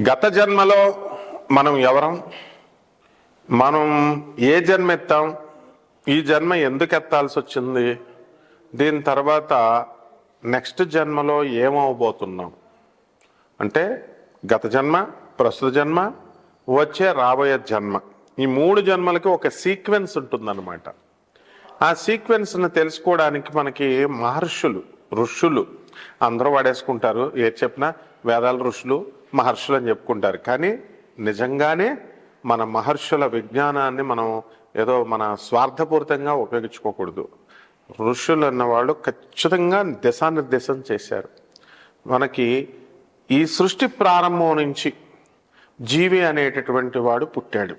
గత జన్మలో మనం ఎవరం? మనం ఏ జన్మ ఎత్తాం? ఈ జన్మ ఎందుకు ఎత్తాల్సి వచ్చింది? దీని తర్వాత నెక్స్ట్ జన్మలో ఏమవబోతున్నాం అంటే గత జన్మ ప్రస్తుత జన్మ వచ్చే రాబోయే జన్మ. ఈ మూడు జన్మలకి ఒక సీక్వెన్స్ ఉంటుందన్నమాట. ఆ సీక్వెన్స్ని తెలుసుకోవడానికి మనకి మహర్షులు ఋషులు అందరూ వాడేసుకుంటారు. ఏది చెప్పినా వేదాల ఋషులు మహర్షులు అని చెప్పుకుంటారు. కానీ నిజంగానే మన మహర్షుల విజ్ఞానాన్ని మనం ఏదో మన స్వార్థపూరితంగా ఉపయోగించుకోకూడదు. ఋషులు అన్నవాళ్ళు ఖచ్చితంగా దిశానిర్దేశం చేశారు. మనకి ఈ సృష్టి ప్రారంభం నుంచి జీవి అనేటటువంటి వాడు పుట్టాడు.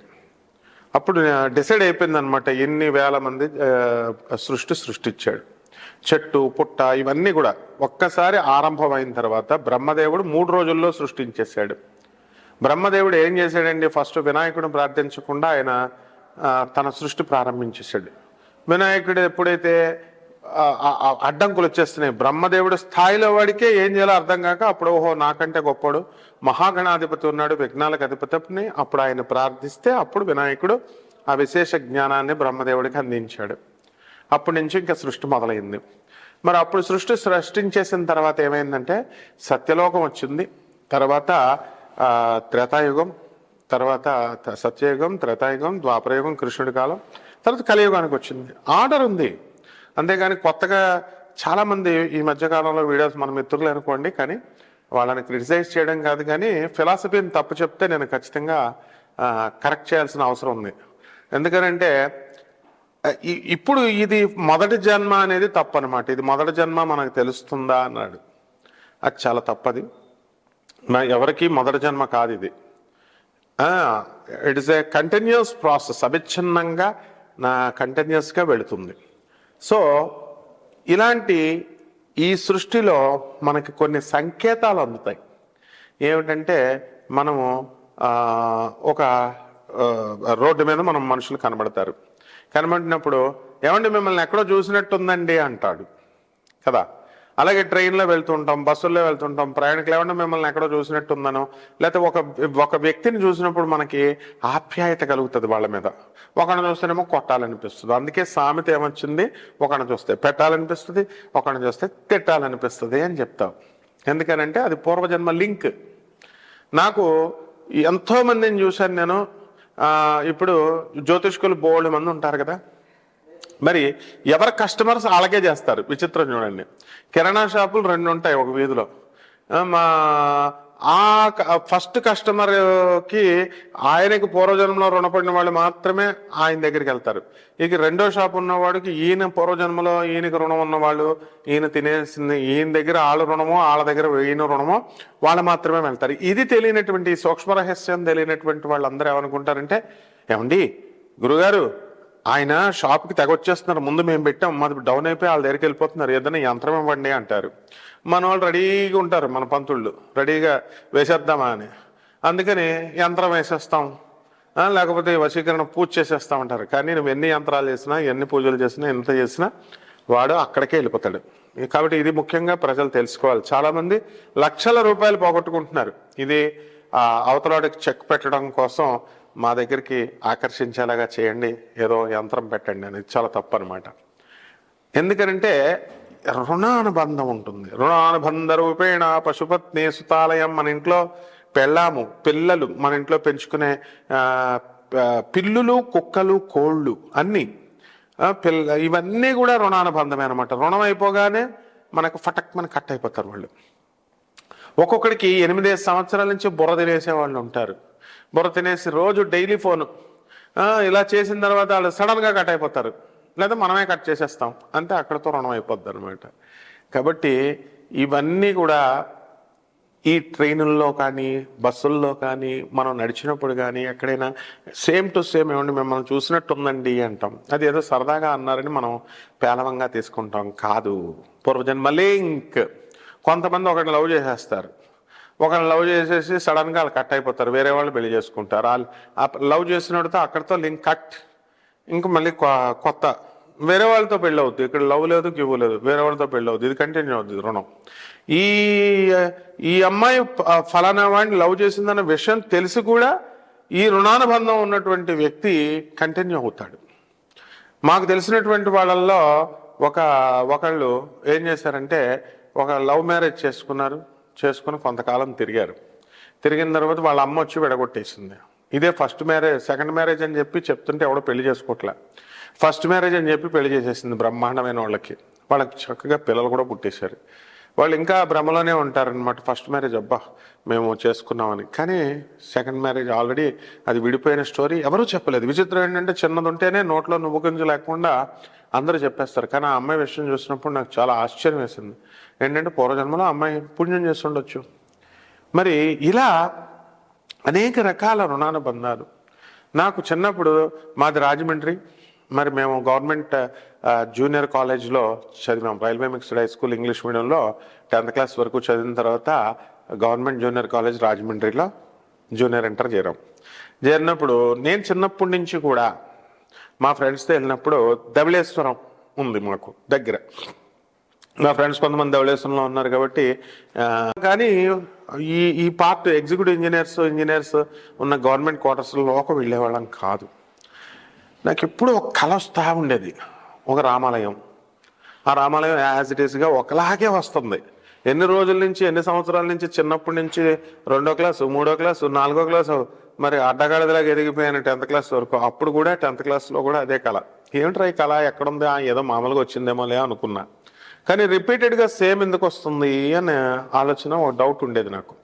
అప్పుడు డిసైడ్ అయిపోయింది అనమాట ఎన్ని వేల మంది సృష్టి సృష్టించాడు. చెట్టు పుట్ట ఇవన్నీ కూడా ఒక్కసారి ఆరంభమైన తర్వాత బ్రహ్మదేవుడు మూడు రోజుల్లో సృష్టించేశాడు. బ్రహ్మదేవుడు ఏం చేశాడండి? ఫస్ట్ వినాయకుడు ప్రార్థించకుండా ఆయన తన సృష్టి ప్రారంభించేశాడు. వినాయకుడు ఎప్పుడైతే అడ్డంకులు వచ్చేస్తున్నాయి బ్రహ్మదేవుడు స్థాయిలో వాడికే ఏం చేయాలో అర్థం కాక అప్పుడు ఓహో నాకంటే గొప్పడు మహాగణాధిపతి ఉన్నాడు విఘ్నాలకు అధిపతిని అప్పుడు ఆయన ప్రార్థిస్తే అప్పుడు వినాయకుడు ఆ విశేష జ్ఞానాన్ని బ్రహ్మదేవుడికి అందించాడు. అప్పటి నుంచి ఇంకా సృష్టి మొదలైంది. మరి అప్పుడు సృష్టి సృష్టించేసిన తర్వాత ఏమైందంటే సత్యలోకం వచ్చింది. తర్వాత త్రేతాయుగం తర్వాత సత్యయుగం త్రేతాయుగం ద్వాపరయుగం కృష్ణుడి కాలం తర్వాత కలియుగానికి వచ్చింది. ఆర్డర్ ఉంది. అంతేగాని కొత్తగా చాలామంది ఈ మధ్యకాలంలో వీడియోస్ మన మిత్రులు అనుకోండి కానీ వాళ్ళని క్రిటిసైజ్ చేయడం కాదు కానీ ఫిలాసఫీని తప్పు చెప్తే నేను ఖచ్చితంగా కరెక్ట్ చేయాల్సిన అవసరం ఉంది. ఎందుకనంటే ఇప్పుడు ఇది మొదటి జన్మ అనేది తప్పనమాట. ఇది మొదటి జన్మ మనకు తెలుస్తుందా అన్నాడు. అది చాలా తప్పది. మన- ఎవరికి మొదటి జన్మ కాదు ఇది. It is a continuous process అవిచ్ఛిన్నంగా నా కంటిన్యూస్గా వెళుతుంది. సో ఇలాంటి ఈ సృష్టిలో మనకి కొన్ని సంకేతాలు అందుతాయి. ఏమిటంటే మనము ఒక రోడ్డు మీద మనం మనుషులు కనబడతారు. కనబడినప్పుడు ఏమండి మిమ్మల్ని ఎక్కడో చూసినట్టుందండి అంటాడు. కదా? అలాగే ట్రైన్లో వెళ్తుంటాం బస్సుల్లో వెళ్తుంటాం ప్రయాణికులు ఏమన్నా మిమ్మల్ని ఎక్కడో చూసినట్టుందనో? లేకపోతే ఒక ఒక వ్యక్తిని చూసినప్పుడు మనకి ఆప్యాయత కలుగుతుంది వాళ్ళ మీద. ఒకడిని చూస్తేనేమో కొట్టాలనిపిస్తుంది. అందుకే సామెత ఏమొచ్చింది? ఒకడిని చూస్తే పెట్టాలనిపిస్తుంది ఒకడిని చూస్తే తిట్టాలనిపిస్తుంది అని చెప్తాం. ఎందుకనంటే అది పూర్వజన్మ లింక్. నాకు ఎంతోమందిని చూశాను నేను. ఇప్పుడు జ్యోతిష్కులు బోల్డ్ మంది ఉంటారు కదా. మరి ఎవరి కస్టమర్స్ అలాగే చేస్తారు? విచిత్రం చూడండి. కిరాణా షాపులు రెండు ఉంటాయి ఒక వీధిలో. మా ఆ ఫస్ట్ కస్టమర్కి ఆయనకి పూర్వజన్మలో రుణపడిన వాళ్ళు మాత్రమే ఆయన దగ్గరికి వెళ్తారు. ఇక రెండో షాప్ ఉన్నవాడికి ఈయన పూర్వజన్మలో ఈయనకి రుణం ఉన్నవాళ్ళు ఈయన తినేసింది ఈయన దగ్గర వాళ్ళ రుణమో వాళ్ళ దగ్గర ఈయన రుణమో వాళ్ళు మాత్రమే వెళ్తారు. ఇది తెలియనటువంటి సూక్ష్మ రహస్యం తెలియనటువంటి వాళ్ళందరూ ఏమనుకుంటారంటే ఏమండి గురుగారు ఆయన షాప్కి తెగొచ్చేస్తున్నారు. ముందు మేము పెట్టాం. మాది డౌన్ అయిపోయి వాళ్ళ దగ్గరికి వెళ్ళిపోతున్నారు. ఏదైనా యంత్రం ఇవ్వండి అంటారు. మన వాళ్ళు రెడీగా ఉంటారు మన పంతుళ్ళు. రెడీగా వేసేద్దామా అని. అందుకని యంత్రం వేసేస్తాం. లేకపోతే వశీకరణ పూజ చేసేస్తాం అంటారు. కానీ నువ్వు ఎన్ని యంత్రాలు చేసినా ఎన్ని పూజలు చేసినా ఎంత చేసినా వాడు అక్కడికే వెళ్ళిపోతాడు. కాబట్టి ఇది ముఖ్యంగా ప్రజలు తెలుసుకోవాలి. చాలామంది లక్షల రూపాయలు పోగొట్టుకుంటున్నారు. ఇది ఆ అవతలాడికి చెక్ పెట్టడం కోసం మా దగ్గరికి ఆకర్షించేలాగా చేయండి ఏదో యంత్రం పెట్టండి అనేది చాలా తప్పు అనమాట ఎందుకనంటే రుణానుబంధం ఉంటుంది. రుణానుబంధ రూపేణ పశుపత్ని సుతాలయం మన ఇంట్లో పెళ్ళాము పిల్లలు మన ఇంట్లో పెంచుకునే పిల్లులు కుక్కలు కోళ్ళు అన్నీ పిల్ల ఇవన్నీ కూడా రుణానుబంధమే అనమాట రుణం అయిపోగానే మనకు ఫటక్ మన కట్ అయిపోతారు వాళ్ళు. ఒక్కొక్కడికి ఎనిమిదేసి సంవత్సరాల నుంచి బుర్ర తినేసే వాళ్ళు ఉంటారు. బుర్ర తినేసి రోజు డైలీ ఫోను. ఇలా చేసిన తర్వాత వాళ్ళు సడన్గా కట్ అయిపోతారు. లేదా మనమే కట్ చేసేస్తాం. అంతే అక్కడతో రుణం అయిపోద్ది అనమాట కాబట్టి ఇవన్నీ కూడా ఈ ట్రైనుల్లో కానీ బస్సుల్లో కానీ మనం నడిచినప్పుడు కానీ ఎక్కడైనా సేమ్ టు సేమ్ ఏమండి మిమ్మల్ని చూసినట్టుందండి అంటాం. అది ఏదో సరదాగా అన్నారని మనం పేలవంగా తీసుకుంటాం. కాదు. పూర్వజన్మ లింక్. కొంతమంది ఒకటి లవ్ చేసేస్తారు. ఒకరిని లవ్ చేసేసి సడన్గా వాళ్ళు కట్ అయిపోతారు వేరే వాళ్ళు పెళ్ళి చేసుకుంటారు. వాళ్ళు లవ్ చేసినోడితో అక్కడితో లింక్ కట్ ఇంక మళ్ళీ కొ- కొత్త. వేరే వాళ్ళతో పెళ్ళి అవుతుంది ఇక్కడ లవ్ లేదు గివ్ లేదు వేరే వాళ్ళతో పెళ్ళి అవుతుంది ఇది కంటిన్యూ అవుతుంది రుణం. ఈ ఈ అమ్మాయి ఫలానా వాడిని లవ్ చేసిందన్న విషయం తెలిసి కూడా ఈ రుణానుబంధం ఉన్నటువంటి వ్యక్తి కంటిన్యూ అవుతాడు. మాకు తెలిసినటువంటి వాళ్ళల్లో ఒక ఒకళ్ళు ఏం చేశారంటే ఒక లవ్ మ్యారేజ్ చేసుకున్నారు. చేసుకుని కొంతకాలం తిరిగారు. తిరిగిన తర్వాత వాళ్ళ అమ్మ వచ్చి విడగొట్టేసింది. ఇదే ఫస్ట్ మ్యారేజ్ సెకండ్ మ్యారేజ్ అని చెప్పి చెప్తుంటే ఎవడో పెళ్ళి చేసుకోవట్లే ఫస్ట్ మ్యారేజ్ అని చెప్పి పెళ్ళి చేసేసింది బ్రహ్మాండమైన వాళ్ళకి. వాళ్ళకి చక్కగా పిల్లలు కూడా పుట్టేశారు. వాళ్ళు ఇంకా భ్రమలోనే ఉంటారనమాట ఫస్ట్ మ్యారేజ్ అబ్బా మేము చేసుకున్నామని. కానీ సెకండ్ మ్యారేజ్ ఆల్రెడీ అది విడిపోయిన స్టోరీ ఎవరూ చెప్పలేదు. విచిత్రం ఏంటంటే చిన్నది ఉంటేనే నోట్లో నువ్వు గుంజు లేకుండా అందరూ చెప్పేస్తారు కానీ ఆ అమ్మాయి విషయం చూసినప్పుడు నాకు చాలా ఆశ్చర్యం వేసింది. ఏంటంటే పూర్వజన్మలో అమ్మాయి పుణ్యం చేసి ఉండొచ్చు మరి ఇలా అనేక రకాల రుణానుబంధాలు. నాకు చిన్నప్పుడు మాది రాజమండ్రి మరి మేము గవర్నమెంట్ జూనియర్ కాలేజ్లో చదివాం railway mixed high school English మీడియంలో టెన్త్ క్లాస్ వరకు చదివిన తర్వాత గవర్నమెంట్ జూనియర్ కాలేజ్ రాజమండ్రిలో జూనియర్ ఇంటర్ చేరాం. చేరినప్పుడు నేను చిన్నప్పటి నుంచి కూడా మా ఫ్రెండ్స్తో వెళ్ళినప్పుడు ధవళేశ్వరం ఉంది మాకు దగ్గర. నా ఫ్రెండ్స్ కొంతమంది ధవళేశ్వరంలో ఉన్నారు కాబట్టి కానీ ఈ ఈ పార్ట్ ఎగ్జిక్యూటివ్ ఇంజనీర్స్ ఇంజనీర్స్ ఉన్న గవర్నమెంట్ క్వార్టర్స్లోకి వెళ్ళేవాళ్ళం కాదు. నాకు ఎప్పుడు ఒక కళ వస్తూ ఉండేది. ఒక రామాలయం. ఆ రామాలయం యాజ్ ఇట్ ఈస్గా ఒకలాగే వస్తుంది. ఎన్ని రోజుల నుంచి ఎన్ని సంవత్సరాల నుంచి చిన్నప్పటి నుంచి రెండో క్లాసు మూడో క్లాసు నాలుగో క్లాసు మరి అడ్డగాడిదలాగా ఎదిగిపోయాను టెన్త్ క్లాస్ వరకు. అప్పుడు కూడా టెన్త్ క్లాస్లో కూడా అదే కళ. ఏమిట్రా ఈ కళ? ఎక్కడుంది? ఏదో మామూలుగా వచ్చిందేమోలే అనుకున్నా. కానీ రిపీటెడ్గా సేమ్ ఎందుకు వస్తుంది అనే ఆలోచన ఒక డౌట్ ఉండేది నాకు.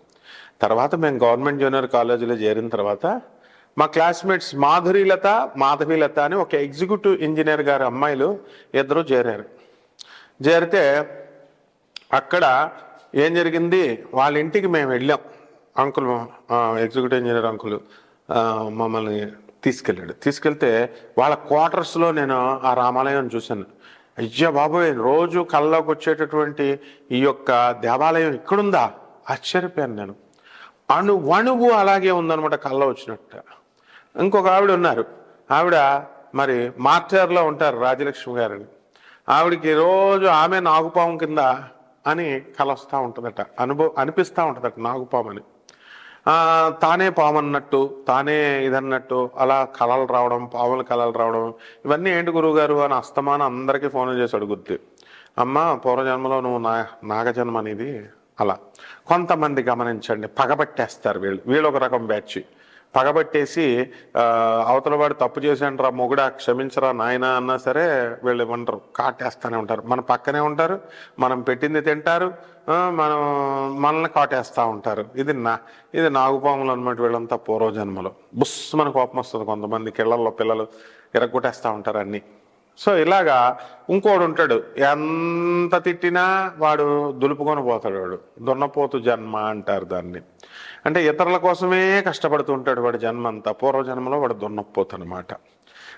తర్వాత మేము గవర్నమెంట్ జూనియర్ కాలేజీలో చేరిన తర్వాత మా క్లాస్మేట్స్ మాధురీలత మాధవీలత అని ఒక ఎగ్జిక్యూటివ్ ఇంజనీర్ గారి అమ్మాయిలు ఇద్దరు చేరారు. చేరితే అక్కడ ఏం జరిగింది? వాళ్ళ ఇంటికి మేము వెళ్ళాం. అంకుల్ ఎగ్జిక్యూటివ్ ఇంజనీర్ అంకుల్ మమ్మల్ని తీసుకెళ్ళాడు. తీసుకెళ్తే వాళ్ళ క్వార్టర్స్లో నేను ఆ రామాలయం చూశాను. అయ్యా బాబోయ్ రోజు కళ్ళలోకి వచ్చేటటువంటి ఈ యొక్క దేవాలయం ఇక్కడుందా? ఆశ్చర్యపోయాను నేను. అణు అణువు అలాగే ఉందనమాట కళ్ళ వచ్చినట్టు. ఇంకొక ఆవిడ ఉన్నారు. ఆవిడ మరి మార్చార్లో ఉంటారు రాజలక్ష్మి గారని. ఆవిడకి రోజు ఆమె నాగుపాము కింద అని కల వస్తూ ఉంటుందట అనుభవం అనిపిస్తూ ఉంటుందట నాకు పామని తానే పామన్నట్టు తానే ఇదన్నట్టు అలా కళలు రావడం పాముల కళలు రావడం ఇవన్నీ ఏంటి గురువుగారు అని అస్తమానం అందరికీ ఫోన్లు చేసి అడుగుద్ది అమ్మ పూర్వజన్మలో నువ్వు నా నాగజన్మ అనేది అలా. కొంతమంది గమనించండి పగబట్టేస్తారు వీళ్ళు వీళ్ళు ఒక రకం బ్యాచ్. పగబట్టేసి అవతల వాడు తప్పు చేశాండ్రా మొగుడా క్షమించరా నాయన అన్నా సరే వీళ్ళు ఇవ్వంటారు కాటేస్తానే ఉంటారు. మన పక్కనే ఉంటారు మనం పెట్టింది తింటారు మనం మనల్ని కాటేస్తూ ఉంటారు. ఇది నా ఇది నాగుపాములు అనమాట వీళ్ళంతా పూర్వజన్మలో. బుస్ మన కోపం వస్తుంది కొంతమంది కిళ్ళల్లో పిల్లలు ఇరగొట్టేస్తూ ఉంటారు అన్నీ. సో ఇలాగా ఇంకోడు ఉంటాడు. ఎంత తిట్టినా వాడు దులుపుకొని పోతాడు వాడు. దున్నపోతు జన్మ అంటారు దాన్ని. అంటే ఇతరుల కోసమే కష్టపడుతూ ఉంటాడు వాడి జన్మ అంతా పూర్వజన్మలో వాడు దున్నపోతు అనమాట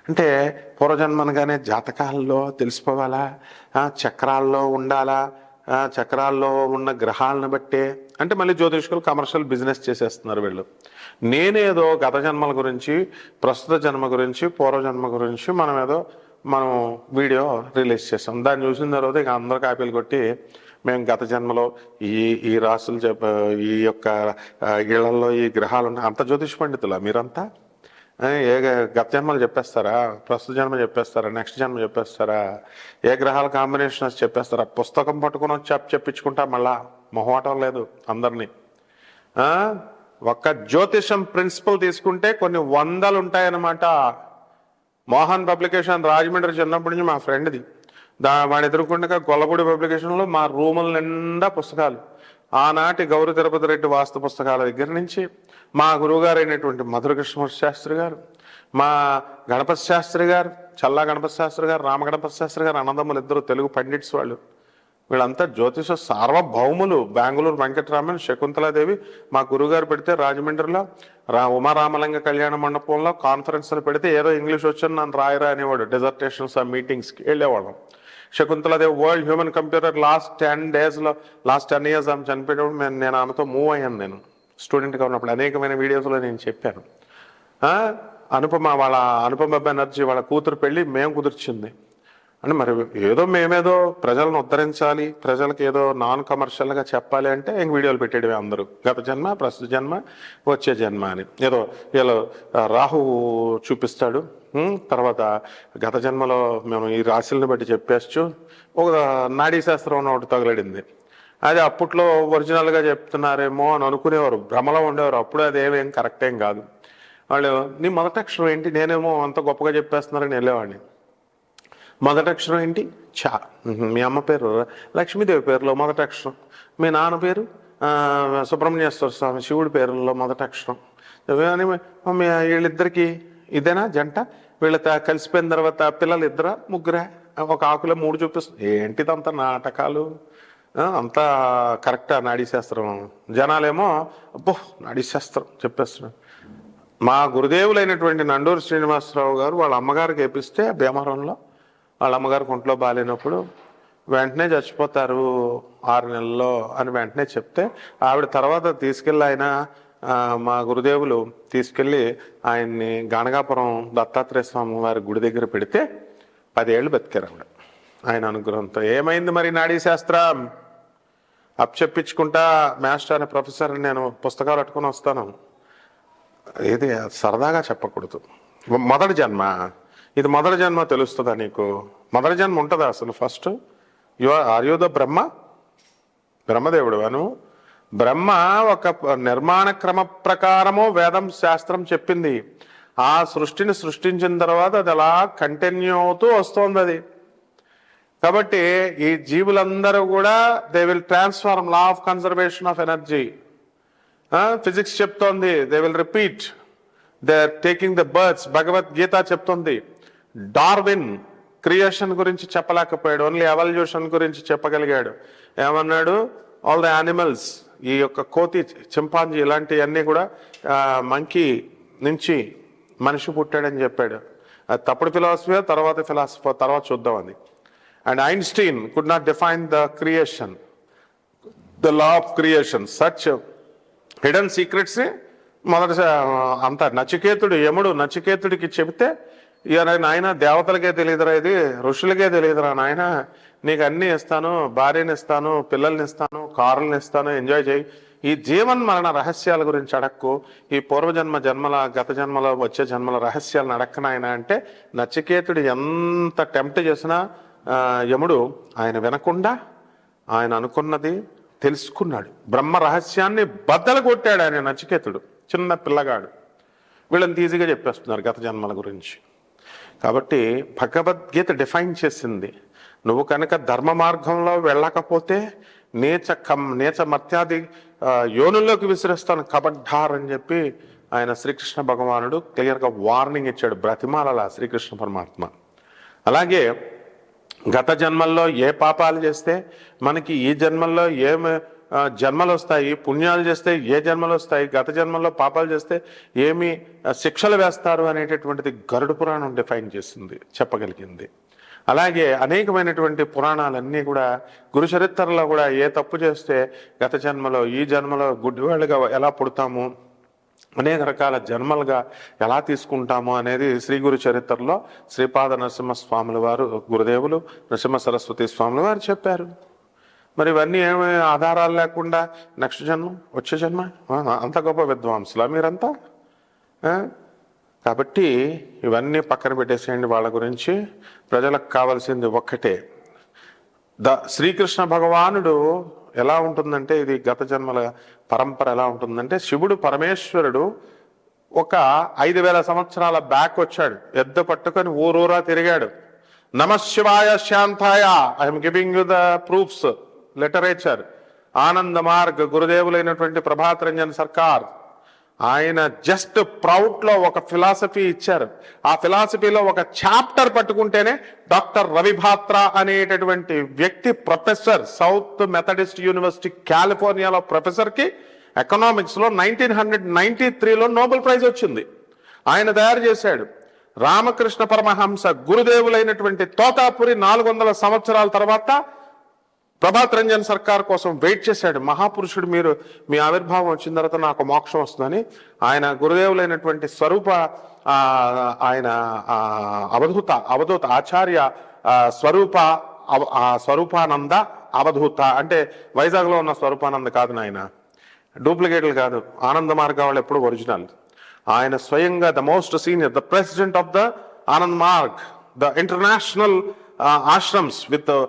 అంటే పూర్వజన్మ అనగానే జాతకాల్లో తెలిసిపోవాలా? చక్రాల్లో ఉండాలా? చక్రాల్లో ఉన్న గ్రహాలను బట్టే. అంటే మళ్ళీ జ్యోతిష్కులు కమర్షియల్ బిజినెస్ చేసేస్తున్నారు వీళ్ళు. నేనేదో గత జన్మల గురించి ప్రస్తుత జన్మ గురించి పూర్వజన్మ గురించి మనం ఏదో మనం వీడియో రిలీజ్ చేస్తాం. దాన్ని చూసిన తర్వాత ఇక అందరు కాపీలు కొట్టి మేము గత జన్మలో ఈ ఈ రాసులు చెప్ప ఈ యొక్క ఇళ్ళలో ఈ గ్రహాలు ఉన్నాయి అంత జ్యోతిష్ పండితులా మీరంతా? ఏ గత జన్మలు చెప్పేస్తారా? ప్రస్తుత జన్మ చెప్పేస్తారా? నెక్స్ట్ జన్మ చెప్పేస్తారా? ఏ గ్రహాల కాంబినేషన్ చెప్పేస్తారా? పుస్తకం పట్టుకుని వచ్చి చెప్పించుకుంటా మళ్ళా మొహమాటం లేదు అందరినీ. ఒక్క జ్యోతిషం ప్రిన్సిపల్ తీసుకుంటే కొన్ని వందలు ఉంటాయన్నమాట. మోహన్ పబ్లికేషన్ రాజమండ్రి చిన్నప్పటి నుంచి మా ఫ్రెండ్ది. దా వాడు ఎదుర్కొండగా గొల్లపూడి పబ్లికేషన్లో మా రూముల నిండా పుస్తకాలు. ఆనాటి గౌరీ తిరుపతి రెడ్డి వాస్తు పుస్తకాల దగ్గర నుంచి మా గురువుగారు అయినటువంటి మధుర కృష్ణమూర్తి శాస్త్రి గారు మా గణపతి శాస్త్రి గారు చల్లా గణపతి శాస్త్రి గారు రామ గణపతి శాస్త్రి గారు అన్నదమ్ములు ఇద్దరు తెలుగు పండిట్స్ వాళ్ళు వీళ్ళంతా జ్యోతిష సార్వభౌములు. బెంగళూరు వెంకటరామన్ శకుంతలాదేవి మా గురుగారు పెడితే రాజమండ్రిలో రా ఉమారామలింగ కళ్యాణ మండపంలో కాన్ఫరెన్స్లు పెడితే ఏదో ఇంగ్లీష్ వచ్చాను నన్ను రాయరా అనేవాడు. డిజర్టేషన్స్ ఆ మీటింగ్స్కి వెళ్ళేవాళ్ళం. Shakuntala Devi world human computer last ten డేస్లో లాస్ట్ టెన్ ఇయర్స్ ఆమె చనిపోయేటప్పుడు నేను నేను ఆమెతో మూవ్ అయ్యాను నేను. స్టూడెంట్గా ఉన్నప్పుడు అనేకమైన వీడియోస్లో నేను చెప్పాను. అనుపమ వాళ్ళ అనుపమ బెనర్జీ వాళ్ళ కూతురు పెళ్ళి మేము కుదిర్చింది. అంటే మరి ఏదో మేమేదో ప్రజలను ఉద్ధరించాలి ప్రజలకు ఏదో నాన్ కమర్షియల్గా చెప్పాలి అంటే ఇంక వీడియోలు పెట్టేవి అందరూ. గత జన్మ ప్రస్తుత జన్మ వచ్చే జన్మ అని. ఏదో వీళ్ళు రాహు చూపిస్తాడు. తర్వాత గత జన్మలో మేము ఈ రాశులను బట్టి చెప్పేస్తూ ఒక నాడీ శాస్త్రం ఒకటి తగలడింది అది అప్పట్లో ఒరిజినల్గా చెప్తున్నారేమో అని అనుకునేవారు. భ్రమలో ఉండేవారు. అప్పుడు అది ఏమేం కరెక్ట్ ఏం కాదు. వాళ్ళు నీ మొదటి అక్షరం ఏంటి? నేనేమో అంత గొప్పగా చెప్పేస్తున్నారని వెళ్ళేవాడిని. మొదటక్షరం ఏంటి? చా మీ అమ్మ పేరు లక్ష్మీదేవి పేరులో మొదటక్షరం మీ నాన్న పేరు? సుబ్రహ్మణ్యేశ్వర స్వామి శివుడి పేరులో మొదటక్షరం అని వీళ్ళిద్దరికి ఇదేనా జంట? వీళ్ళతో కలిసిపోయిన తర్వాత పిల్లలు ఇద్దరా ముగ్గురా? ఒక ఆకులో మూడు చూపిస్తుంది ఏంటిదంత నాటకాలు? అంతా కరెక్టా నాడీశాస్త్రం జనాలేమో అబ్బో నాడీశాస్త్రం చెప్పేస్తున్నాడు మా గురుదేవులైనటువంటి నండూరు శ్రీనివాసరావు గారు వాళ్ళ అమ్మగారికి వేపిస్తే భీమవరంలో వాళ్ళ అమ్మగారు ఒంట్లో బాగాలేనప్పుడు వెంటనే చచ్చిపోతారు ఆరు నెలల్లో అని వెంటనే చెప్తే ఆవిడ తర్వాత తీసుకెళ్ళి ఆయన మా గురుదేవులు తీసుకెళ్ళి ఆయన్ని గణగాపురం దత్తాత్రేయ స్వామి వారి గుడి దగ్గర పెడితే పదేళ్ళు బతికారు ఆవిడ. ఆయన అనుగ్రహంతో. ఏమైంది మరి నాడీ శాస్త్రం? అప్పచెప్పించుకుంటా మాస్టర్ అనే ప్రొఫెసర్ నేను పుస్తకాలు పట్టుకొని వస్తాను. ఇది సరదాగా చెప్పకూడదు. మొదటి జన్మ. ఇది మొదటి జన్మ తెలుస్తుందా నీకు? మొదటి జన్మ ఉంటుందా అసలు ఫస్ట్ యు ద బ్రహ్మ బ్రహ్మదేవుడు అను బ్రహ్మ ఒక నిర్మాణ క్రమ ప్రకారము వేదం శాస్త్రం చెప్పింది. ఆ సృష్టిని సృష్టించిన తర్వాత అది అలా కంటిన్యూ అవుతూ వస్తోంది అది. కాబట్టి ఈ జీవులందరూ కూడా they will transform law of conservation of energy physics చెప్తోంది. They will repeat they are taking the birds Bhagavad Gita చెప్తోంది. డార్విన్ క్రియేషన్ గురించి చెప్పలేకపోయాడు ఓన్లీ ఎవల్యూషన్ గురించి చెప్పగలిగాడు. ఏమన్నాడు? ఆల్ ద యానిమల్స్ ఈ యొక్క కోతి చింపాంజీ ఇలాంటివన్నీ కూడా మంకీ నుంచి మనిషి పుట్టాడని చెప్పాడు. తప్పుడు ఫిలాసఫీ తర్వాత ఫిలాసఫీ తర్వాత చూద్దాం అది. And Einstein could not define the creation the law of creation such hidden secrets మొదటి అంత నచికేతుడు యముడు నచికేతుడికి చెబితే ఇక నాయన దేవతలకే తెలియదురా ఇది ఋషులకే తెలియదురా నాయన. నీకు అన్ని ఇస్తాను భార్యని ఇస్తాను పిల్లల్ని ఇస్తాను కారుల్ని ఇస్తాను ఎంజాయ్ చేయి. ఈ జీవన్ మరణ రహస్యాల గురించి అడక్కు. ఈ పూర్వజన్మ జన్మల గత జన్మలో వచ్చే జన్మల రహస్యాలను అడక్కనాయన అంటే నచికేతుడు ఎంత టెంప్ట్ చేసినా యముడు ఆయన వినకుండా ఆయన అనుకున్నది తెలుసుకున్నాడు. బ్రహ్మ రహస్యాన్ని బద్దలు కొట్టాడు ఆయన నచికేతుడు చిన్న పిల్లగాడు. వీళ్ళని ఈజీగా చెప్పేస్తున్నారు గత జన్మల గురించి. కాబట్టి భగవద్గీత డిఫైన్ చేసింది. నువ్వు కనుక ధర్మ మార్గంలో వెళ్ళకపోతే నేచ కం నేచ మత్యాది యోనుల్లోకి విసిరేస్తాను కబడ్డార్ అని చెప్పి ఆయన శ్రీకృష్ణ భగవానుడు క్లియర్గా వార్నింగ్ ఇచ్చాడు బ్రతిమాలలా శ్రీకృష్ణ పరమాత్మ. అలాగే గత జన్మల్లో ఏ పాపాలు చేస్తే మనకి ఈ జన్మల్లో ఏమి జన్మలు వస్తాయి పుణ్యాలు చేస్తే ఏ జన్మలు వస్తాయి గత జన్మల్లో పాపాలు చేస్తే ఏమి శిక్షలు వేస్తారు అనేటటువంటిది గరుడు పురాణం డిఫైన్ చేసింది చెప్పగలిగింది. అలాగే అనేకమైనటువంటి పురాణాలన్నీ కూడా గురు చరిత్రలో కూడా ఏ తప్పు చేస్తే గత జన్మలో ఈ జన్మలో గుడ్డివాళ్ళుగా ఎలా పుడతాము అనేక రకాల జన్మలుగా ఎలా తీసుకుంటాము అనేది శ్రీ గురు చరిత్రలో శ్రీపాద నరసింహ స్వాముల వారు గురుదేవులు నరసింహ సరస్వతి స్వాముల వారు చెప్పారు. మరి ఇవన్నీ ఏమి ఆధారాలు లేకుండా నెక్స్ట్ జన్మ వచ్చే జన్మ? అంత గొప్ప విద్వాంసులా మీరంతా? కాబట్టి ఇవన్నీ పక్కన పెట్టేసేయండి వాళ్ళ గురించి. ప్రజలకు కావాల్సింది ఒక్కటే. ద శ్రీకృష్ణ భగవానుడు ఎలా ఉంటుందంటే ఇది గత జన్మల పరంపర ఎలా ఉంటుందంటే శివుడు పరమేశ్వరుడు ఒక ఐదు వేల సంవత్సరాల బ్యాక్ వచ్చాడు. ఎద్ద పట్టుకొని ఊరూరా తిరిగాడు. నమశివాయ శాంతాయ. I'm giving the proofs. Literature Ananda Marg గురుదేవులైనటువంటి Prabhat Ranjan Sarkar ఆయన జస్ట్ ప్రౌడ్లో ఒక ఫిలాసఫీ ఇచ్చారు. ఆ ఫిలాసఫీలో ఒక చాప్టర్ పట్టుకుంటేనే డాక్టర్ రవిభాత్ర అనేటటువంటి వ్యక్తి ప్రొఫెసర్ సౌత్ మెథడిస్ట్ యూనివర్సిటీ కాలిఫోర్నియాలో ప్రొఫెసర్కి ఎకనామిక్స్లో నైన్టీన్ హండ్రెడ్ నైన్టీ త్రీలో నోబెల్ ప్రైజ్ వచ్చింది. ఆయన తయారు చేశాడు. రామకృష్ణ పరమహంస గురుదేవులైనటువంటి తోతాపురి నాలుగు వందల సంవత్సరాల తర్వాత ప్రభాత్ రంజన్ సర్కార్ కోసం వెయిట్ చేశాడు. మహాపురుషుడు మీరు మీ ఆవిర్భావం వచ్చిన తర్వాత నాకు మోక్షం వస్తుందని ఆయన గురుదేవులైనటువంటి స్వరూప ఆయన అవధూత అవధూత ఆచార్య స్వరూప అవ- స్వరూపానంద అవధూత అంటే వైజాగ్లో ఉన్న స్వరూపానంద కాదు నాయన. డూప్లికేట్లు కాదు. ఆనంద మార్గ వాళ్ళు ఎప్పుడు ఒరిజినల్. ఆయన స్వయంగా the most senior the president of the Anand Marg the international ashrams with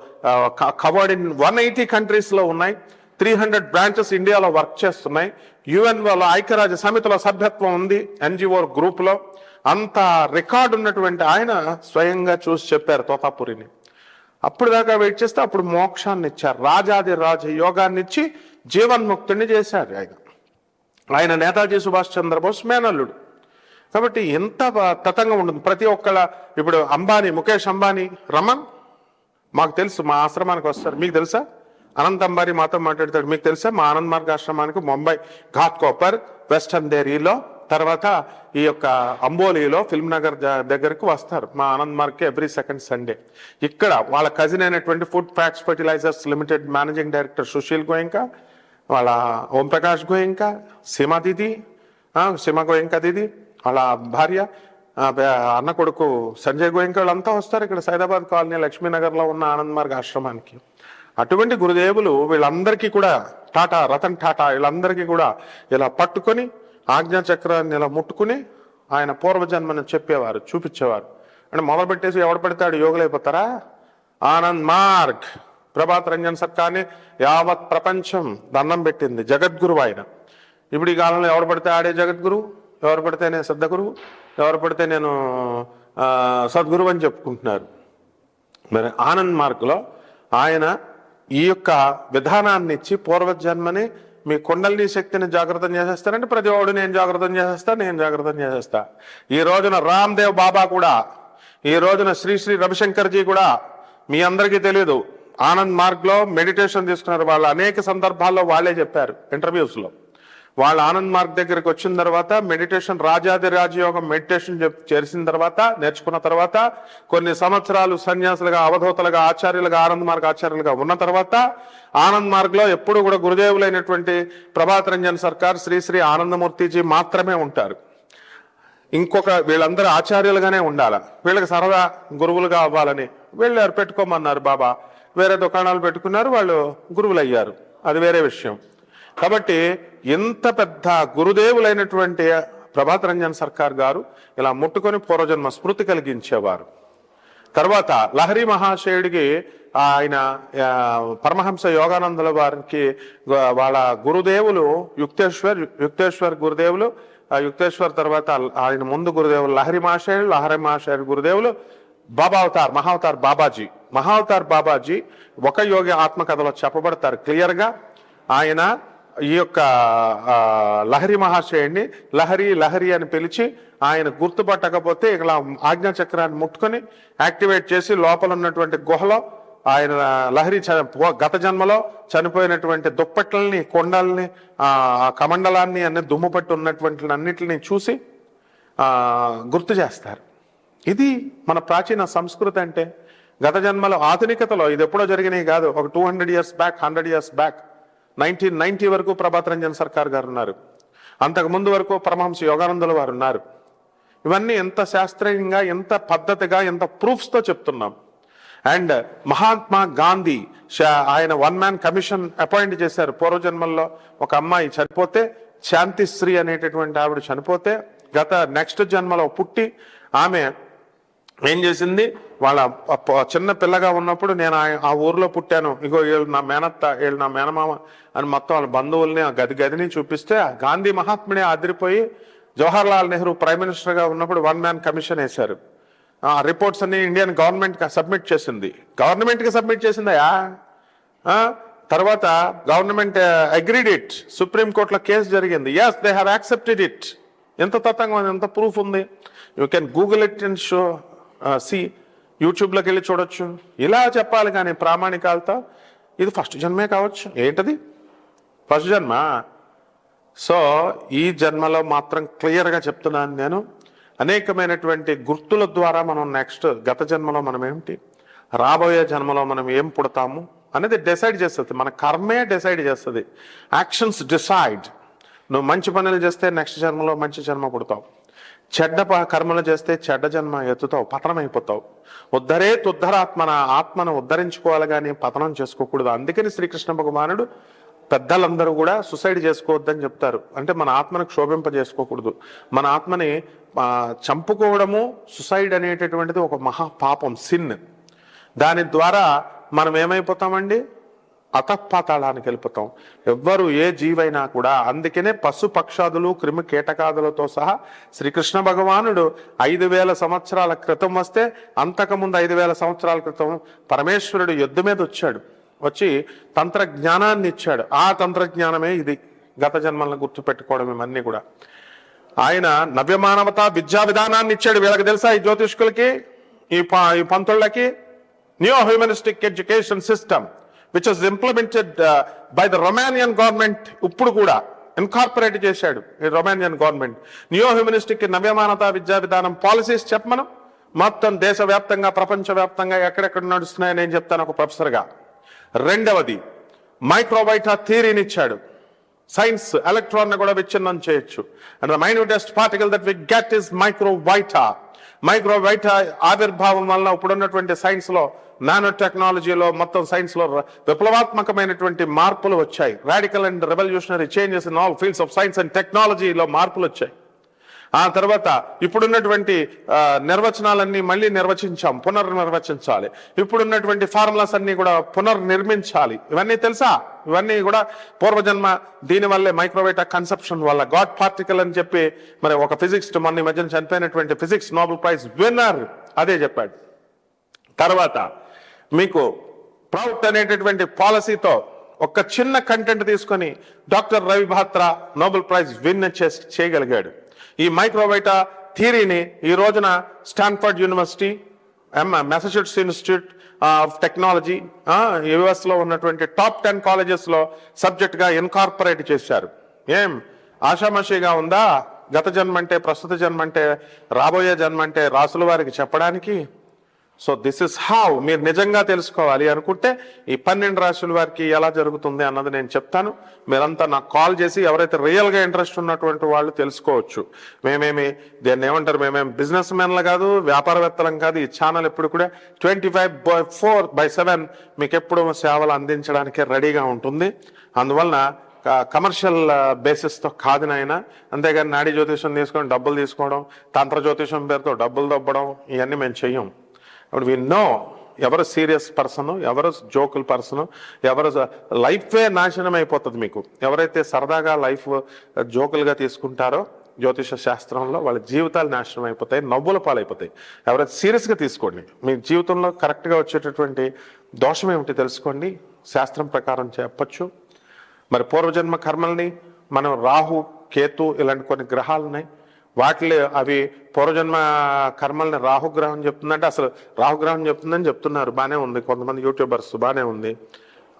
covered in one eighty కంట్రీస్లో ఉన్నాయి. త్రీ హండ్రెడ్ బ్రాంచెస్ ఇండియాలో వర్క్ చేస్తున్నాయి. యుఎన్ వాళ్ళ ఐక్యరాజ్య సమితిలో సభ్యత్వం ఉంది ఎన్జిఓ గ్రూప్లో. అంత రికార్డు ఉన్నటువంటి ఆయన స్వయంగా చూసి చెప్పారు తోతాపురిని. అప్పుడు దాకా వెయిట్ చేస్తే అప్పుడు మోక్షాన్ని ఇచ్చారు. రాజాది రాజ యోగాన్ని ఇచ్చి జీవన్ముక్తుడిని చేశారు ఆయన. ఆయన నేతాజీ సుభాష్ చంద్రబోస్ మేనల్లుడు. కాబట్టి ఎంత తతంగా తతంగం ఉంటుంది. ప్రతి ఒక్కళ్ళ ఇప్పుడు అంబానీ ముఖేష్ అంబానీ రమన్ మాకు తెలుసు మా ఆశ్రమానికి వస్తారు. మీకు తెలుసా? అనంత్ అంబానీ మాతో మాట్లాడతాడు. మీకు తెలుసా? మా ఆనంద్ మార్గ ఆశ్రమానికి ముంబై ఘాట్ కోపర్ వెస్టర్న్ దేరీలో తర్వాత ఈ యొక్క అంబోలీలో ఫిల్మ్ నగర్ ద- దగ్గరకు వస్తారు. మా Anand Marg every second Sunday. ఇక్కడ వాళ్ళ కజిన్ అయినటువంటి food fats fertilisers limited managing director Sushil Goenka వాళ్ళ ఓంప్రకాష్ ప్రకాష్ సీమా దీది సీమా గోయంకా దీది వాళ్ళ భార్య అన్న కొడుకు సంజయ్ గోయంకా వాళ్ళంతా వస్తారు ఇక్కడ సైదాబాద్ కాలనీ లక్ష్మీనగర్లో ఉన్న ఆనంద్ మార్గ ఆశ్రమానికి. అటువంటి గురుదేవులు వీళ్ళందరికీ కూడా టాటా రతన్ టాటా వీళ్ళందరికీ కూడా ఇలా పట్టుకొని ఆజ్ఞా చక్రాన్ని ఇలా ముట్టుకుని ఆయన పూర్వజన్మను చెప్పేవారు చూపించేవారు. అంటే మొదలు పెట్టేసి ఎవడు పడితే యోగులైపోతారా? ఆనంద్ మార్గ్. ప్రభాత్ రంజన్ సర్కార్ని యావత్ ప్రపంచం దండం పెట్టింది జగద్గురు ఆయన. ఇప్పుడు ఈ కాలంలో ఎవరు పడితే ఆడే జగద్గురు? ఎవరు పడితే నేను గురువు ఎవరు పడితే నేను సద్గురువు అని చెప్పుకుంటున్నారు. మరి ఆనంద్ మార్గ్లో ఆయన ఈ యొక్క విధానాన్ని ఇచ్చి పూర్వజన్మని మీ కుండలిని శక్తిని జాగ్రత్తం చేసేస్తారంటే ప్రతి వాడు నేను జాగ్రత్తం చేసేస్తా నేను జాగ్రత్తం చేసేస్తా. ఈ రోజున రామ్దేవ్ బాబా కూడా ఈ రోజున శ్రీ శ్రీ రవిశంకర్జీ కూడా మీ అందరికీ తెలియదు ఆనంద్ మార్గ్లో మెడిటేషన్ తీసుకున్నారు. వాళ్ళు అనేక సందర్భాల్లో వాళ్ళే చెప్పారు ఇంటర్వ్యూస్లో. వాళ్ళు ఆనంద్ మార్గ్ దగ్గరికి వచ్చిన తర్వాత మెడిటేషన్ రాజాది రాజయోగం మెడిటేషన్ చెప్- చేసిన తర్వాత నేర్చుకున్న తర్వాత కొన్ని సంవత్సరాలు సన్యాసులుగా అవధూతలుగా ఆచార్యులుగా ఆనంద్ మార్గ్ ఆచార్యులుగా ఉన్న తర్వాత ఆనంద్ మార్గ్లో ఎప్పుడు కూడా గురుదేవులైనటువంటి ప్రభాత్ రంజన్ సర్కార్ శ్రీశ్రీ ఆనందమూర్తిజీ మాత్రమే ఉంటారు. ఇంకొక వీళ్ళందరూ ఆచార్యులుగానే ఉండాల. వీళ్ళకి సరదా గురువులుగా అవ్వాలని వీళ్ళు పెట్టుకోమన్నారు బాబా. వేరే దుకాణాలు పెట్టుకున్నారు వాళ్ళు గురువులు అయ్యారు అది వేరే విషయం. కాబట్టి ఇంత పెద్ద గురుదేవులైనటువంటి ప్రభాత రంజన్ సర్కార్ గారు ఇలా ముట్టుకొని పూర్వజన్మ స్మృతి కలిగించేవారు. తర్వాత లహరి మహాశయుడికి ఆయన పరమహంస యోగానందుల వారికి వాళ్ళ గురుదేవులు యుక్తేశ్వర్ యుక్తేశ్వర్ గురుదేవులు ఆ యుక్తేశ్వర్ తర్వాత ఆయన ముందు గురుదేవులు లహరి మహాశయుడు లహరి మహాశయుడు గురుదేవులు బాబా అవతార్ మహావతార్ బాబాజీ. మహావతార్ బాబాజీ ఒక యోగి ఆత్మకథలో చెప్పబడతారు క్లియర్గా. ఆయన ఈ యొక్క లహరి మహాశయుడిని లహరి లహరి అని పిలిచి ఆయన గుర్తుపట్టకపోతే ఇలా ఆజ్ఞాచక్రాన్ని ముట్టుకొని యాక్టివేట్ చేసి లోపల ఉన్నటువంటి గుహలో ఆయన లహరి గత జన్మలో చనిపోయినటువంటి దుప్పట్లని కొండల్ని కమండలాన్ని అన్ని దుమ్ము పట్టి ఉన్నటువంటి అన్నిటిని చూసి గుర్తు చేస్తారు. ఇది మన ప్రాచీన సంస్కృతి అంటే గత జన్మలో ఆధునికతలో ఇది ఎప్పుడో జరిగినాయి కాదు. ఒక two hundred years back hundred years back nineteen ninety వరకు ప్రభాత్ రంజన్ సర్కార్ గారు ఉన్నారు అంతకు ముందు వరకు పరమహంస యోగానందుల వారు ఉన్నారు ఇవన్నీ ఎంత శాస్త్రీయంగా ఎంత పద్ధతిగా ఎంత ప్రూఫ్స్తో చెప్తున్నాం. అండ్ మహాత్మా గాంధీ ఆయన వన్ మ్యాన్ కమిషన్ అపాయింట్ చేశారు పూర్వజన్మల్లో. ఒక అమ్మాయి చనిపోతే శాంతిశ్రీ అనేటటువంటి ఆవిడ చనిపోతే గత నెక్స్ట్ జన్మలో పుట్టి ఆమె ఏం చేసింది? వాళ్ళ చిన్న పిల్లగా ఉన్నప్పుడు నేను ఆ- ఊర్లో పుట్టాను. ఇగో వీళ్ళు నా మేనత్త వీళ్ళు నా మేనమామ అని మొత్తం వాళ్ళ బంధువుల్ని ఆ గది గదిని చూపిస్తే గాంధీ మహాత్ముడే ఆదిరిపోయి జవహర్ లాల్ నెహ్రూ ప్రైమ్ మినిస్టర్గా ఉన్నప్పుడు వన్ మ్యాన్ కమిషన్ వేశారు. ఆ రిపోర్ట్స్ అన్ని ఇండియన్ గవర్నమెంట్కి సబ్మిట్ చేసింది. గవర్నమెంట్కి సబ్మిట్ చేసిందయా తర్వాత గవర్నమెంట్ అగ్రీడ్ ఇట్. సుప్రీం కోర్టులో కేసు జరిగింది. Yes they have accepted it ఎంత తతంగం ఎంత ప్రూఫ్ ఉంది? You can Google it and show see యూట్యూబ్లోకి వెళ్ళి చూడొచ్చు. ఇలా చెప్పాలి కానీ ప్రామాణికాలతో ఇది ఫస్ట్ జన్మే కావచ్చు. ఏంటది? ఫస్ట్ జన్మ? సో ఈ జన్మలో మాత్రం క్లియర్గా చెప్తున్నాను నేను. అనేకమైనటువంటి గుర్తుల ద్వారా మనం నెక్స్ట్ గత జన్మలో మనం ఏమిటి? రాబోయే జన్మలో మనం ఏం పుడతాము? అనేది డిసైడ్ చేస్తుంది. మన కర్మే డిసైడ్ చేస్తుంది. Actions decide. నువ్వు మంచి పనులు చేస్తే నెక్స్ట్ జన్మలో మంచి జన్మ పుడతావు. చెడ్డ ప- కర్మలు చేస్తే చెడ్డ జన్మ ఎత్తుతావు పతనం అయిపోతావు. ఉద్ధరే తుద్ధరాత్మన ఆత్మను ఉద్ధరించుకోవాలి కానీ పతనం చేసుకోకూడదు. అందుకని శ్రీకృష్ణ భగవానుడు పెద్దలందరూ కూడా సుసైడ్ చేసుకోవద్దని చెప్తారు. అంటే మన ఆత్మను క్షోభింప చేసుకోకూడదు మన ఆత్మని చంపుకోవడము సుసైడ్ అనేటటువంటిది ఒక మహా పాపం సిన్ దాని ద్వారా మనం ఏమైపోతామండి? అతపాతాళానికి వెళ్ళిపోతాం. ఎవ్వరు ఏ జీవైనా కూడా అందుకనే పశు పక్షాదులు క్రిమి కీటకాదులతో సహా శ్రీకృష్ణ భగవానుడు ఐదు వేల సంవత్సరాల క్రితం వస్తే అంతకుముందు ఐదు వేల సంవత్సరాల క్రితం పరమేశ్వరుడు యుద్ధ మీద వచ్చాడు. వచ్చి తంత్రజ్ఞానాన్ని ఇచ్చాడు. ఆ తంత్రజ్ఞానమే ఇది. గత జన్మలను గుర్తుపెట్టుకోవడం ఇవన్నీ కూడా. ఆయన నవ్యమానవత విద్యా విధానాన్ని ఇచ్చాడు. వీళ్ళకి తెలుసా ఈ జ్యోతిష్కులకి? ఈ ప- ఈ పంతుళ్ళకి? New humanistic education system which was implemented by the Romanian government ఇప్పుడు కూడా ఇన్కార్పొరేట్ చేశాడు ఈ రొమానియన్ గవర్నమెంట్ న్యూ హ్యూమనిస్టిక్ నవ్యమానత విద్యా విధానం పాలసీస్ చెప్పమనం. మొత్తం దేశవ్యాప్తంగా ప్రపంచవ్యాప్తంగా ఎక్కడెక్కడ నడుస్తున్నాయని నేను చెప్తాను ఒక ప్రొఫెసర్గా రెండవది మైక్రోబైటా థియరీని ఇచ్చాడు. సైన్స్ ఎలక్ట్రాన్ కూడా విచ్ఛిన్నం చేయొచ్చు. And the minutest particle that we get is microvita ఆవిర్భావం వలన ఇప్పుడున్నటువంటి సైన్స్లో నానో టెక్నాలజీలో మొత్తం సైన్స్లో విప్లవాత్మకమైనటువంటి మార్పులు వచ్చాయి. Radical and revolutionary changes in all fields of science and టెక్నాలజీలో మార్పులు వచ్చాయి. ఆ తర్వాత ఇప్పుడున్నటువంటి నిర్వచనాలన్నీ మళ్ళీ నిర్వచించాం పునర్నిర్వచించాలి. ఇప్పుడున్నటువంటి ఫార్ములాస్ అన్ని కూడా పునర్నిర్మించాలి. ఇవన్నీ తెలుసా? ఇవన్నీ కూడా పూర్వజన్మ దీని వల్లే మైక్రోవేటా కన్సెప్షన్ వల్ల గాడ్ పార్టికల్ అని చెప్పి మరి ఒక ఫిజిక్స్ మొన్న ఈ మధ్యన చనిపోయినటువంటి ఫిజిక్స్ నోబెల్ ప్రైజ్ విన్నర్ అదే చెప్పాడు. తర్వాత మీకు ప్రౌట్ అనేటటువంటి పాలసీతో ఒక చిన్న కంటెంట్ తీసుకొని doctor Ravi Batra Nobel prize win చేయగలిగాడు. ఈ మైక్రోవైటా థియరీని ఈ రోజున Stanford university Massachusetts institute of technology యుఎస్లో ఉన్నటువంటి టాప్ టెన్ కాలేజెస్లో సబ్జెక్ట్గా ఇన్కార్పొరేట్ చేశారు. ఏం? ఆషామాషిగా ఉందా? గత జన్మ అంటే ప్రస్తుత జన్మ అంటే రాబోయే జన్మ అంటే రాసుల వారికి చెప్పడానికి సో దిస్ ఇస్ హౌ మీరు నిజంగా తెలుసుకోవాలి అనుకుంటే ఈ పన్నెండు రాశుల వారికి ఎలా జరుగుతుంది అన్నది నేను చెప్తాను. మీరంతా నాకు కాల్ చేసి ఎవరైతే రియల్గా ఇంట్రెస్ట్ ఉన్నటువంటి వాళ్ళు తెలుసుకోవచ్చు. మేమేమి దీన్ని ఏమంటారు? మేమేమి బిజినెస్ మెన్లు కాదు వ్యాపారవేత్తలం కాదు. ఈ ఛానల్ ఎప్పుడు కూడా twenty five by four by seven మీకు ఎప్పుడు సేవలు అందించడానికి రెడీగా ఉంటుంది. అందువలన కమర్షియల్ బేసిస్తో కాదు నాయన. అంతేగాని నాడీ జ్యోతిషం తీసుకొని డబ్బులు తీసుకోవడం తంత్ర జ్యోతిషం పేరుతో డబ్బులు దొబ్బడం ఇవన్నీ మేము చెయ్యం. అప్పుడు వి నో ఎవరు సీరియస్ పర్సన్ ఎవరు జోకుల్ పర్సన్ ఎవరు లైఫే నాశనం అయిపోతుంది మీకు. ఎవరైతే సరదాగా లైఫ్ జోకులుగా uh, తీసుకుంటారో జ్యోతిష శాస్త్రంలో వాళ్ళ జీవితాలు నాశనం అయిపోతాయి నవ్వుల పాలైపోతాయి. ఎవరైతే సీరియస్గా తీసుకోండి మీ జీవితంలో కరెక్ట్గా వచ్చేటటువంటి దోషం ఏమిటి తెలుసుకోండి శాస్త్రం ప్రకారం చెప్పచ్చు. మరి పూర్వజన్మ కర్మల్ని మనం రాహు కేతు ఇలాంటి కొన్ని గ్రహాలున్నాయి వాటిలో అవి పూర్వజన్మ కర్మల్ని రాహుగ్రహం చెప్తుందంటే అసలు రాహుగ్రహం చెప్తుందని చెప్తున్నారు. బాగానే ఉంది. కొంతమంది యూట్యూబర్స్ బాగానే ఉంది.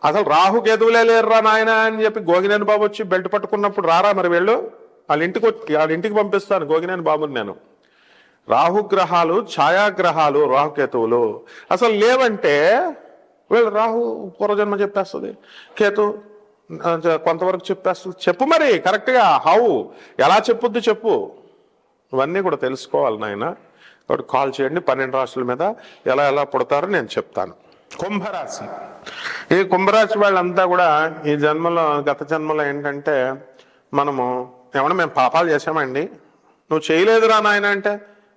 అసలు రాహు కేతువులే లేరురా నాయన అని చెప్పి గోగినేని బాబు వచ్చి బెల్ట్ పట్టుకున్నప్పుడు రారా మరి వీళ్ళు? వాళ్ళ ఇంటికి వచ్చి వాళ్ళ ఇంటికి పంపిస్తాను గోగినేని బాబుని నేను. రాహుగ్రహాలు ఛాయాగ్రహాలు రాహుకేతువులు. అసలు లేవంటే వీళ్ళు రాహు పూర్వజన్మ చెప్పేస్తుంది. కేతు కొంతవరకు చెప్పేస్తుంది. చెప్పు మరి కరెక్ట్గా. హౌ? ఎలా చెప్పుద్ది చెప్పు. ఇవన్నీ కూడా తెలుసుకోవాలి నాయన. కాబట్టి కాల్ చేయండి పన్నెండు రాశుల మీద ఎలా ఎలా పుడతారో నేను చెప్తాను. కుంభరాశి. ఈ కుంభరాశి వాళ్ళంతా కూడా ఈ జన్మలో గత జన్మలో ఏంటంటే మనము ఏమన్నా మేము పాపాలు చేసామండి నువ్వు చేయలేదురా నాయన అంటే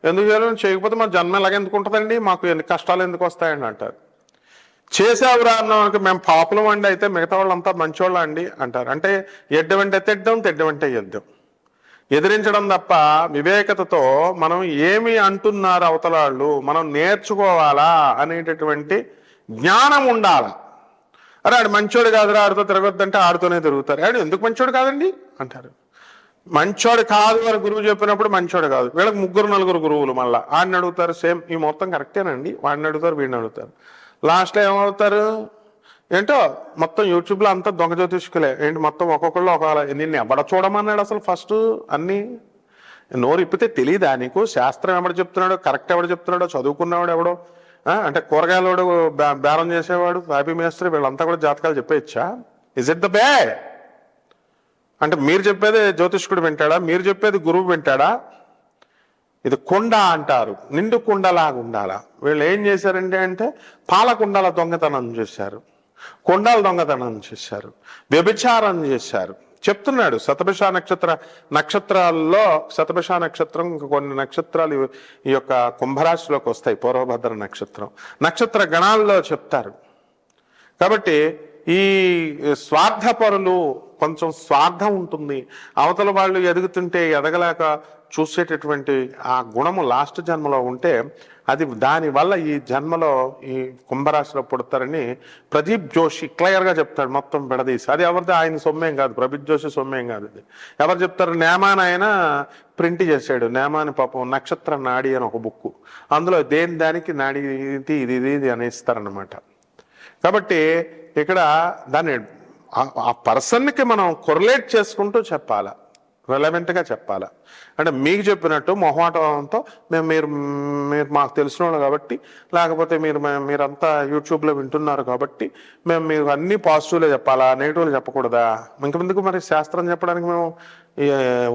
ఎందుకు చేయలేదు నువ్వు చేయకపోతే మా జన్మ ఎలాగెందుకు ఉంటుందండి? మాకు ఎన్ని కష్టాలు ఎందుకు వస్తాయండి అంటారు. చేసావురా అన్నానికి మేము పాపలం అండి అయితే మిగతా వాళ్ళంతా మంచోళ్ళ అండి అంటారు. అంటే ఎడ్డమంటే తెడ్డం తెడ్డమంటే ఎద్దాం. ఎదిరించడం తప్ప వివేకతతో మనం ఏమి అంటున్నారు అవతలాళ్ళు? మనం నేర్చుకోవాలా అనేటటువంటి జ్ఞానం ఉండాలి. అరే ఆడు మంచోడు కాదురా ఆడితో తిరగొద్దంటే ఆడుతోనే తిరుగుతారు. ఆడు ఎందుకు మంచోడు కాదండి? అంటారు. మంచోడు కాదు అని గురువు చెప్పినప్పుడు మంచోడు కాదు. వీళ్ళకి ముగ్గురు నలుగురు గురువులు మళ్ళీ. ఆడిని అడుగుతారు సేమ్. ఈ మొత్తం కరెక్టేనండి. వాడిని అడుగుతారు వీడిని అడుగుతారు. లాస్ట్లో ఏమవుతారు? ఏంటో? మొత్తం యూట్యూబ్లో అంతా దొంగ జ్యోతిష్కులే. ఏంటి మొత్తం ఒక్కొక్కళ్ళు ఒక నిన్ను ఎవడ చూడమన్నాడు అసలు ఫస్ట్ అన్ని? నోరు ఇప్పితే తెలియదా నీకు? శాస్త్రం ఎవడు చెప్తున్నాడో కరెక్ట్ ఎవడు చెప్తున్నాడో చదువుకున్నవాడు ఎవడో? అంటే కూరగాయలు బేరం చేసేవాడు హ్యాపీ మేస్త్రి వీళ్ళంతా కూడా జాతకాలు చెప్పేయచ్చా? ఇజ్ ఇట్ ద బే అంటే మీరు చెప్పేది జ్యోతిష్కుడు వింటాడా? మీరు చెప్పేది గురువు వింటాడా? ఇది కుండ అంటారు. నిండు కుండలాగా ఉండాలా? వీళ్ళు ఏం చేశారంటే అంటే పాలకుండల దొంగతనం చేశారు. కుండాల దొంగతనం చేశారు వ్యభిచారం చేశారు. చెప్తున్నాడు శతభిష నక్షత్ర నక్షత్రాల్లో శతభిష నక్షత్రం కొన్ని నక్షత్రాలు ఈ- ఈ యొక్క కుంభరాశిలోకి వస్తాయి పూర్వభద్ర నక్షత్రం. నక్షత్ర గణాల్లో చెప్తారు. కాబట్టి ఈ స్వార్థపరులు కొంచెం స్వార్థం ఉంటుంది. అవతల వాళ్ళు ఎదుగుతుంటే ఎదగలేక చూసేటటువంటి ఆ గుణము లాస్ట్ జన్మలో ఉంటే అది దానివల్ల ఈ జన్మలో ఈ కుంభరాశిలో పుడతారని ప్రదీప్ జోషి క్లియర్గా చెప్తాడు మొత్తం విడదీసి. అది ఎవరిది? ఆయన సొమ్మేం కాదు. ప్రదీప్ జోషి సొమ్మేం కాదు ఇది. ఎవరు చెప్తారు? నేమాన్ ఆయన ప్రింట్ చేశాడు. నేమాని పాపం నక్షత్ర నాడి అని ఒక బుక్ అందులో దేని దానికి నాడి ఇది ఇది ఇది ఇది అని ఇస్తారనమాట కాబట్టి ఇక్కడ దాన్ని ఆ- పర్సన్కి మనం కొరలేట్ చేసుకుంటూ చెప్పాలా? రెలవెంట్గా చెప్పాలా? అంటే మీకు చెప్పినట్టు మొహమాటంతో మేము మీరు మీరు మాకు తెలిసిన వాళ్ళు కాబట్టి లేకపోతే మీరు మీరంతా యూట్యూబ్లో వింటున్నారు కాబట్టి మేము మీరు అన్ని పాజిటివ్లే చెప్పాలా? నెగిటివ్లు చెప్పకూడదా? ఇంకెందుకు మరి శాస్త్రం చెప్పడానికి మేము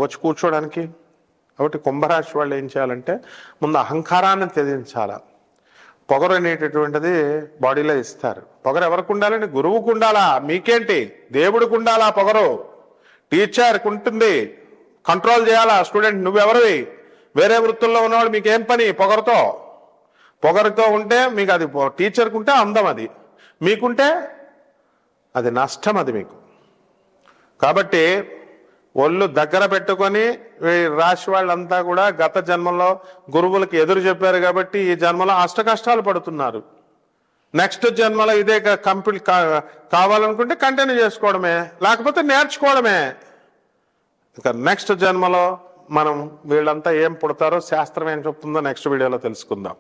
వచ్చి కూర్చోడానికి? కాబట్టి కుంభరాశి వాళ్ళు ఏం చేయాలంటే ముందు అహంకారాన్ని త్యజించాల? పొగరు అనేటటువంటిది బాడీలో ఇస్తారు. పొగరు ఎవరికి ఉండాలండి? గురువుకు ఉండాలా? మీకేంటి? దేవుడికి ఉండాలా పొగరు? టీచర్కి ఉంటుంది. కంట్రోల్ చేయాలా? స్టూడెంట్ నువ్వెవరివి? వేరే వృత్తుల్లో ఉన్నవాడు మీకేం పని? పొగరుతో. పొగరుతో ఉంటే మీకు అది టీచర్కి ఉంటే అందం అది మీకుంటే అది నష్టం అది మీకు. కాబట్టి ఒళ్ళు దగ్గర పెట్టుకొని ఈ రాశి వాళ్ళంతా కూడా గత జన్మలో గురువులకి ఎదురు చెప్పారు కాబట్టి ఈ జన్మలో అష్ట కష్టాలు పడుతున్నారు. నెక్స్ట్ జన్మలో ఇదే కంప్లీట్ కావాలనుకుంటే కంటిన్యూ చేసుకోవడమే. లేకపోతే నేర్చుకోవడమే. ఇక నెక్స్ట్ జన్మలో మనం వీళ్ళంతా ఏం పుడతారో శాస్త్రం ఏం చెప్తుందో నెక్స్ట్ వీడియోలో తెలుసుకుందాం.